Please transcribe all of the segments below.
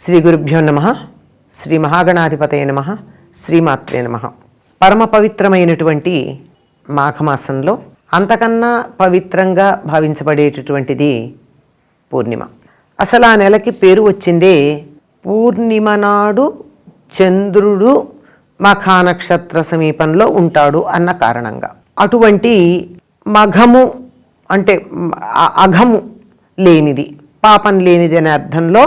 శ్రీ గురుభ్యో నమ శ్రీ మహాగణాధిపతయ నమ శ్రీమాత్రే నమ. పరమ పవిత్రమైనటువంటి మాఘమాసంలో అంతకన్నా పవిత్రంగా భావించబడేటటువంటిది పూర్ణిమ. అసలు ఆ నెలకి పేరు వచ్చిందే పూర్ణిమ నాడు చంద్రుడు మఖా నక్షత్ర సమీపంలో ఉంటాడు అన్న కారణంగా. అటువంటి మఘము అంటే అఘము లేనిది పాపం లేనిది అనే అర్థంలో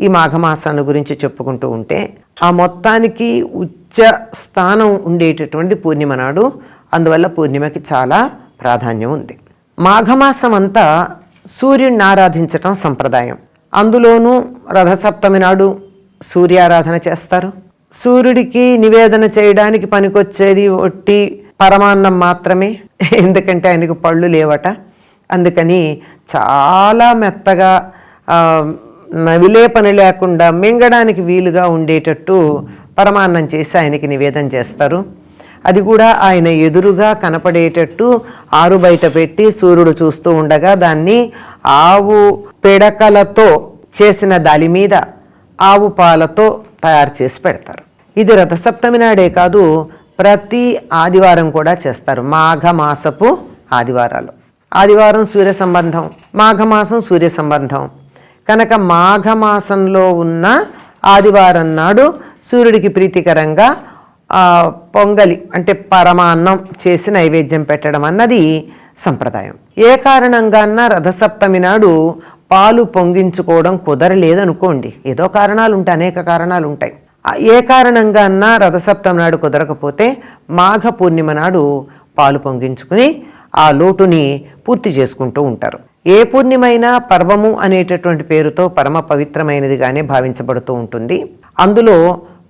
ఈ మాఘమాసాన్ని గురించి చెప్పుకుంటూ ఉంటే ఆ మొత్తానికి ఉచ్చ స్థానం ఉండేటటువంటి పూర్ణిమ నాడు అందువల్ల పూర్ణిమకి చాలా ప్రాధాన్యం ఉంది. మాఘమాసం అంతా సూర్యుడిని ఆరాధించటం సంప్రదాయం. అందులోనూ రథసప్తమి నాడు సూర్యారాధన చేస్తారు. సూర్యుడికి నివేదన చేయడానికి పనికొచ్చేది ఒట్టి పరమాన్నం మాత్రమే. ఎందుకంటే ఆయనకు పళ్ళు లేవట. అందుకని చాలా మెత్తగా ఆ, పని లేకుండా మింగడానికి వీలుగా ఉండేటట్టు పరమాన్నం చేసి ఆయనకి నివేదన చేస్తారు. అది కూడా ఆయన ఎదురుగా కనపడేటట్టు ఆరు బయట పెట్టి సూర్యుడు చూస్తూ ఉండగా దాన్ని ఆవు పిడకలతో చేసిన దాలి మీద ఆవు పాలతో తయారు చేసి పెడతారు. ఇది రథసప్తమి నాడే కాదు ప్రతి ఆదివారం కూడా చేస్తారు. మాఘమాసపు ఆదివారాలు. ఆదివారం సూర్య సంబంధం మాఘమాసం సూర్య సంబంధం. కనుక మాఘమాసంలో ఉన్న ఆదివారం నాడు సూర్యుడికి ప్రీతికరంగా పొంగలి అంటే పరమాన్నం చేసి నైవేద్యం పెట్టడం అన్నది సంప్రదాయం. ఏ కారణంగాన్నా రథసప్తమి నాడు పాలు పొంగించుకోవడం కుదరలేదనుకోండి. ఏదో కారణాలు ఉంటాయి అనేక కారణాలు ఉంటాయి ఏ కారణంగా అన్నా రథసప్తమి నాడు కుదరకపోతే మాఘ పూర్ణిమ నాడు పాలు పొంగించుకుని ఆ లోటుని పూర్తి చేసుకుంటూ ఉంటారు. ఏ పూర్ణిమైనా పర్వము అనేటటువంటి పేరుతో పరమ పవిత్రమైనదిగానే భావించబడుతూ ఉంటుంది. అందులో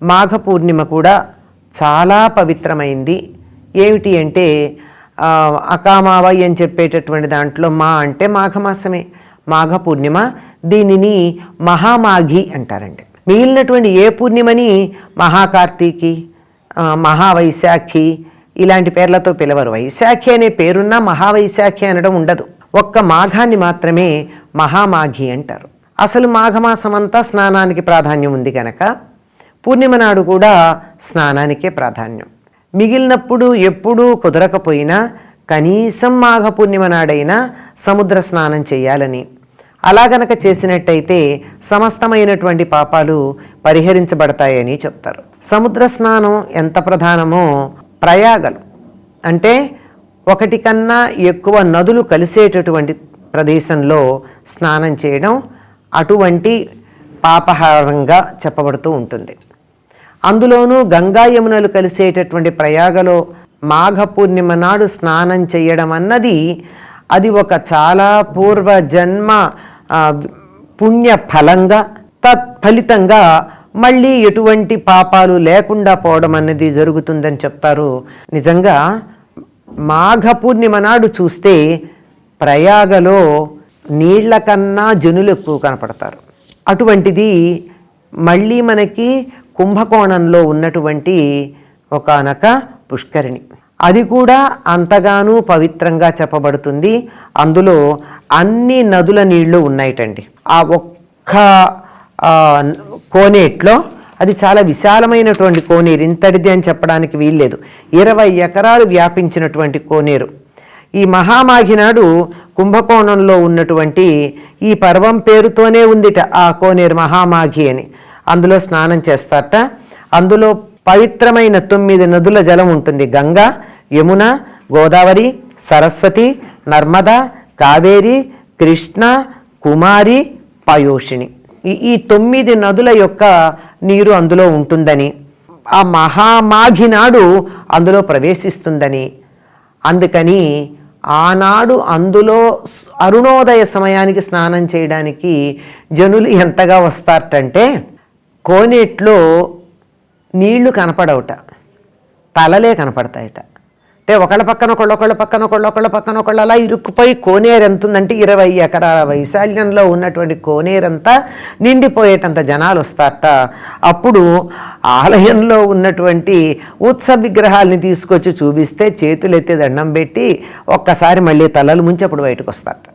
మాఘ పూర్ణిమ కూడా చాలా పవిత్రమైంది. ఏమిటి అంటే అకామావయ్య అకామావై అని చెప్పేటటువంటి దాంట్లో మా అంటే మాఘమాసమే. మాఘ పూర్ణిమ దీనిని మహామాఘి అంటారండి. మిగిలినటువంటి ఏ పూర్ణిమని మహాకార్తీకి మహావైశాఖి ఇలాంటి పేర్లతో పిలవరు. వైశాఖి అనే పేరున్నా మహావైశాఖి అనడం ఉండదు. ఒక్క మాఘాన్ని మాత్రమే మహామాఘి అంటారు. అసలు మాఘమాసం అంతా స్నానానికి ప్రాధాన్యం ఉంది కనుక పూర్ణిమ నాడు కూడా స్నానానికే ప్రాధాన్యం. మిగిలినప్పుడు ఎప్పుడూ కుదరకపోయినా కనీసం మాఘ పూర్ణిమ నాడైనా సముద్ర స్నానం చేయాలని. అలా గనక చేసినట్టయితే సమస్తమైనటువంటి పాపాలు పరిహరించబడతాయని చెప్తారు. సముద్ర స్నానం ఎంత ప్రధానమో ప్రయాగలు. అంటే ఒకటి కన్నా ఎక్కువ నదులు కలిసేటటువంటి ప్రదేశంలో స్నానం చేయడం అటువంటి పాపహారంగా చెప్పబడుతూ ఉంటుంది. అందులోనూ గంగా యమునలు కలిసేటటువంటి ప్రయాగలో మాఘ పూర్ణిమ నాడు స్నానం చేయడం అన్నది అది ఒక చాలా పూర్వ జన్మ పుణ్య ఫలంగా తత్ఫలితంగా మళ్ళీ ఎటువంటి పాపాలు లేకుండా పోవడం అన్నది జరుగుతుందని చెప్తారు. నిజంగా మాఘ పూర్ణిమ నాడు చూస్తే ప్రయాగలో నీళ్ళ కన్నా జనులు ఎక్కువ కనపడతారు. అటువంటిది మళ్ళీ మనకి కుంభకోణంలో ఉన్నటువంటి ఒకానొక పుష్కరిణి. అది కూడా అంతగానూ పవిత్రంగా చెప్పబడుతుంది. అందులో అన్ని నదుల నీళ్ళు ఉన్నాయిటండి. ఆ ఒక్క కోనేట్లో అది చాలా విశాలమైనటువంటి కోనేరు. ఇంతటిది అని చెప్పడానికి వీల్లేదు. ఇరవై ఎకరాలు వ్యాపించినటువంటి కోనేరు. ఈ మహామాఘి నాడు కుంభకోణంలో ఉన్నటువంటి ఈ పర్వం పేరుతోనే ఉందిట ఆ కోనేరు మహామాఘి అని. అందులో స్నానం చేస్తారట. అందులో పవిత్రమైన తొమ్మిది నదుల జలం ఉంటుంది. గంగా యమున గోదావరి సరస్వతి నర్మద కావేరి కృష్ణ కుమారి పయోషిణి. ఈ ఈ తొమ్మిది నదుల యొక్క నీరు అందులో ఉంటుందని ఆ మహామాఘి నాడు అందులో ప్రవేశిస్తుందని. అందుకని ఆనాడు అందులో అరుణోదయ సమయానికి స్నానం చేయడానికి జనులు ఎంతగా వస్తారటంటే కోనేట్లో నీళ్ళు కనపడవుట తలలే కనపడతాయట. అంటే ఒకళ్ళ పక్కన ఒకళ్ళు ఒకళ్ళ పక్కన ఒకళ్ళు ఒకళ్ళ పక్కన ఒకళ్ళు అలా ఇరుక్కుపోయి కోనేరు ఎంత ఉందంటే ఇరవై ఎకరాల వైశాల్యంలో ఉన్నటువంటి కోనేరంతా నిండిపోయేటంత జనాలు వస్తారట. అప్పుడు ఆలయంలో ఉన్నటువంటి ఉత్సవ విగ్రహాల్ని తీసుకొచ్చి చూపిస్తే చేతులు ఎత్తి దండం పెట్టి ఒక్కసారి మళ్ళీ తలలు ముంచి అప్పుడు బయటకు వస్తారట.